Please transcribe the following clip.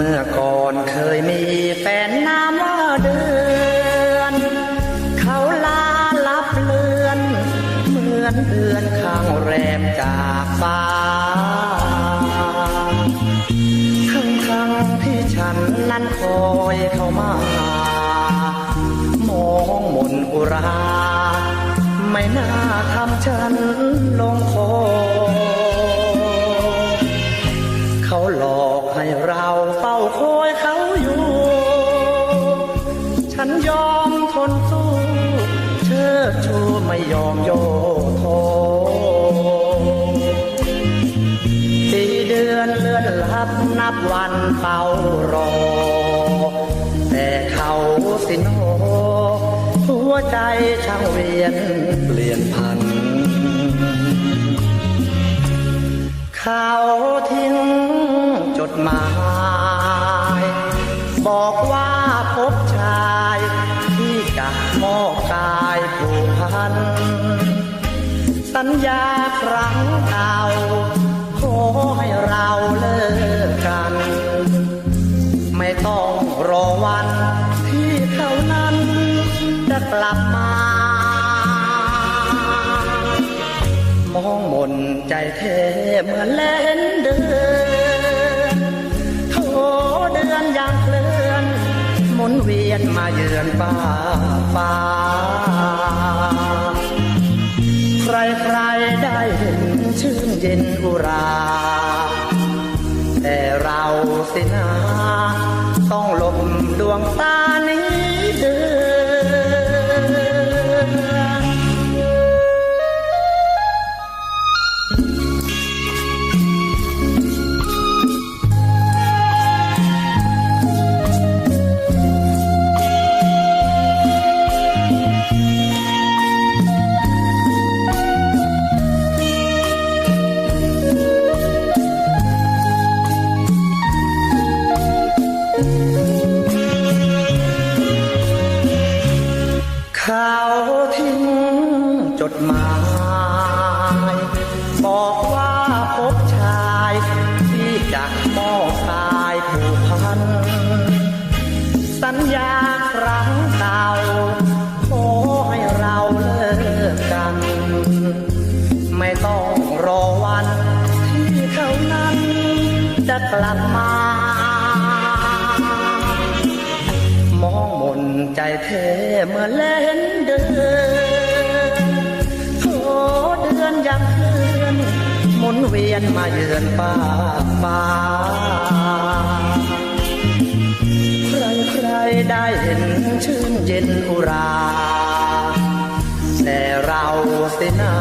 มื่อก่อนเคยมีแฟนนามว่าเดือน เขาลาลับเลือน เหมือนเดือนข้างแรมจากฟ้าทั้งทั้งที่ฉันนั้นคอยเขามา มองมนอุรา ไม่น่าทำฉันลงค ยอมทนสู้เชิดชูไม่ยอมโยโทปีเดือนเลื่อนลับนับวันเฝ้ารอ แต่เขาสิโนหัวใจช่างเวียนเปลี่ยนพัน เขาทิ้งจดหมาย บอกว่า มอบกายผูกพัน สัญญาครั้งเก่าขอให้เราเลิกกัน ไม่ต้องรอวันที่เขานั้นจะกลับมา มองมนใจเทเหมือนเล่นเดือ เยือนป่าป่าใครใครๆได้เห็นชื่นเย็นอุรา แต่เราสินะต้องหลบดวงตา สัญญาครั้งเก่าขอให้เราเลิกกัน ไม่ต้องรอวันที่เขานั้นจะกลับมา มองมนใจเทเมื่อเล่นเดือนโถเดือนยังเคลื่อนหมุนเวียนมาเยือนป้าฟ้า เย็นอุรา แต่เราสินา